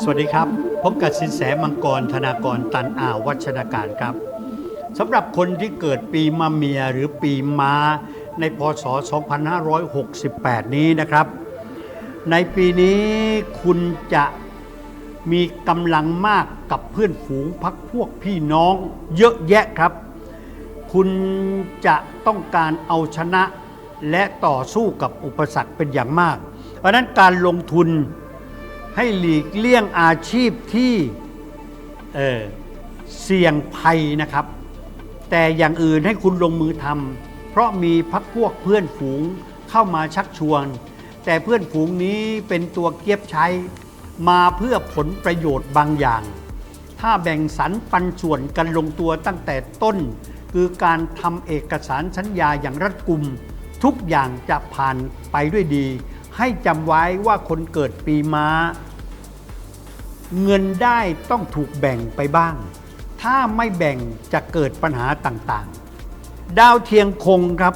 สวัสดีครับ พบกับสินแสมังกรธนากรตันอาวัชนาการครับสำหรับคนที่เกิดปีมะเมียหรือปีม้าในพศ 2568 นี้นะครับ ในปีนี้คุณจะมีกำลังมากกับเพื่อนฝูงพักพวกพี่น้องเยอะแยะครับ คุณจะต้องการเอาชนะและต่อสู้กับอุปสรรคเป็นอย่างมาก เพราะนั้นการลงทุนให้หลีกเลี่ยงอาชีพที่เเสี่ยงภัยนะครับ แต่อย่างอื่นให้คุณลงมือทำเพราะมีพักพวกเพื่อนฝูงเข้ามาชักชวน แต่เพื่อนฝูงนี้เป็นตัวเกียบใช้มาเพื่อผลประโยชน์บางอย่าง ถ้าแบ่งสรรปันส่วนกันลงตัวตั้งแต่ต้น คือการทำเอกสารสัญญาอย่างรัดกุม ทุกอย่างจะผ่านไปด้วยดี ให้จำไว้ว่าคนเกิดปีม้า เงินได้ต้องถูกแบ่งไปบ้าง ถ้าไม่แบ่งจะเกิดปัญหาต่างๆ ดาวเทียงคงครับ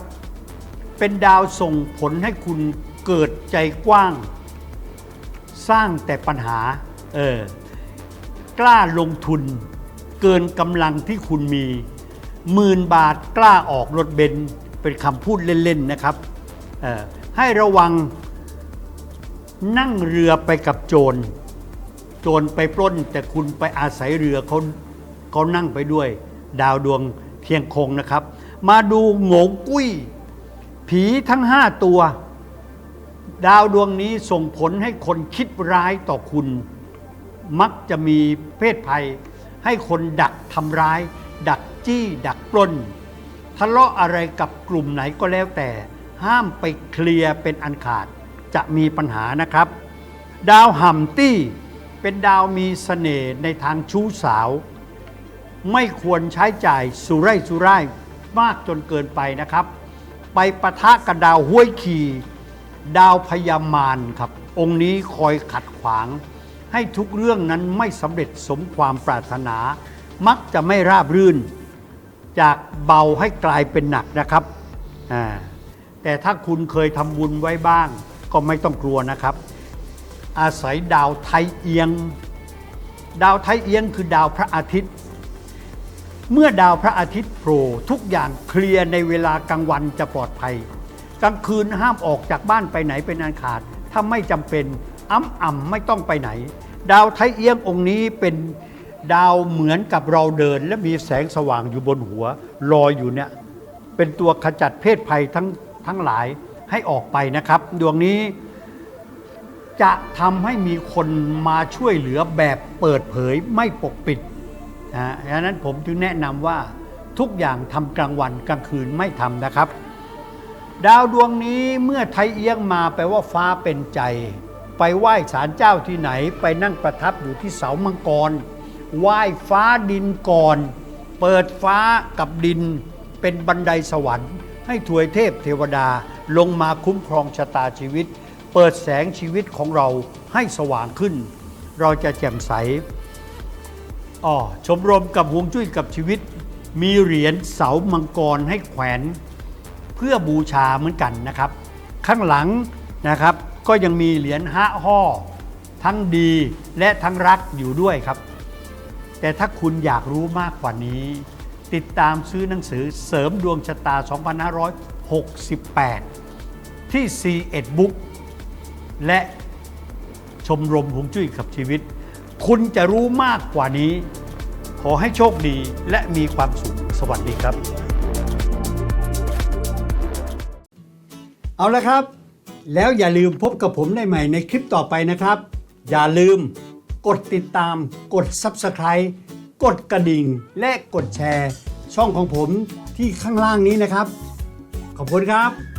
เป็นดาวส่งผลให้คุณเกิดใจกว้าง สร้างแต่ปัญหาเออกล้าลงทุน เกินกำลังที่คุณมีหมื่นบาทกล้าออกรถเบนซ์เป็นคำพูดเล่น ๆ นะครับเออให้ระวัง นั่งเรือไปกับโจร โจรไปปล้น แต่คุณไปอาศัยเรือเขาเขานั่งไปด้วย ดาวดวงเทียงคงนะครับ มาดูโงงกุ้ย ผีทั้งห้าตัว ดาวดวงนี้ส่งผลให้คนคิดร้ายต่อคุณ มักจะมีเพศภัย ให้คนดักทำร้าย ดักจี้ดักปล้น ทะเลาะอะไรกับกลุ่มไหนก็แล้วแต่ ห้ามไปเคลียร์เป็นอันขาด จะมีปัญหานะครับ ดาวห่ำตี้เป็นดาวมีเสน่ห์ในทางชู้สาว ไม่ควรใช้จ่ายสุร่ายสุร่ายมากจนเกินไปนะครับ ไปปะทะกับดาวห้วยขีดาวพยามารครับ องค์นี้คอยขัดขวาง ให้ทุกเรื่องนั้นไม่สำเร็จสมความปรารถนา มักจะไม่ราบรื่น จากเบาให้กลายเป็นหนักนะครับ แต่ถ้าคุณเคยทำบุญไว้บ้าง ก็ไม่ต้องกลัวนะครับ อาศัยดาวไทยเอียง ดาวไทยเอียงคือดาวพระอาทิตย์ เมื่อดาวพระอาทิตย์โผล่ทุกอย่างเคลียร์ในเวลากลางวันจะปลอดภัย กลางคืนห้ามออกจากบ้านไปไหนเป็นอันขาด ถ้าไม่จำเป็นอ้ำอ่ำไม่ต้องไปไหน ดาวไทยเอียงองค์นี้เป็นดาวเหมือนกับเราเดิน และมีแสงสว่างอยู่บนหัวลอยอยู่เนี่ยเป็นตัวขจัดเพศภัยทั้งทั้งหลาย ให้ออกไปนะครับ ดวงนี้จะทำให้มีคนมาช่วยเหลือแบบเปิดเผยไม่ปกปิดนะดังนั้นผมจึงแนะนำว่าทุกอย่างทำกลางวันกลางคืนไม่ทำนะครับ ดาวดวงนี้เมื่อไทยเอียงมาแปลว่าฟ้าเป็นใจ ไปไหว้ศาลเจ้าที่ไหน ไปนั่งประทับอยู่ที่เสามังกรไหว้ฟ้าดินก่อน เปิดฟ้ากับดินเป็นบันไดสวรรค์ ให้ถวยเทพเทวดา ลงมาคุ้มครองชะตาชีวิต เปิดแสงชีวิตของเราให้สว่างขึ้น เราจะแจ่มใสอ๋อชมรมกับฮวงจุ้ยกับชีวิต มีเหรียญเสามังกรให้แขวน เพื่อบูชาเหมือนกันนะครับ ข้างหลังนะครับก็ยังมีเหรียญฮะห่อทั้งดีและทั้งรักอยู่ด้วยครับ แต่ถ้าคุณอยากรู้มากกว่านี้ ติดตามซื้อหนังสือเสริมดวงชะตา 2568 ที่ C1 Book และชมรมหงจุ้ยกับชีวิต คุณจะรู้มากกว่านี้ ขอให้โชคดีและมีความสุข สวัสดีครับ เอาละครับ แล้วอย่าลืมพบกับผมได้ใหม่ในคลิปต่อไปนะครับ อย่าลืมกดติดตาม กด Subscribe กดกระดิ่ง และกดแชร์ ช่องของผมที่ข้างล่างนี้นะครับ ขอบคุณครับ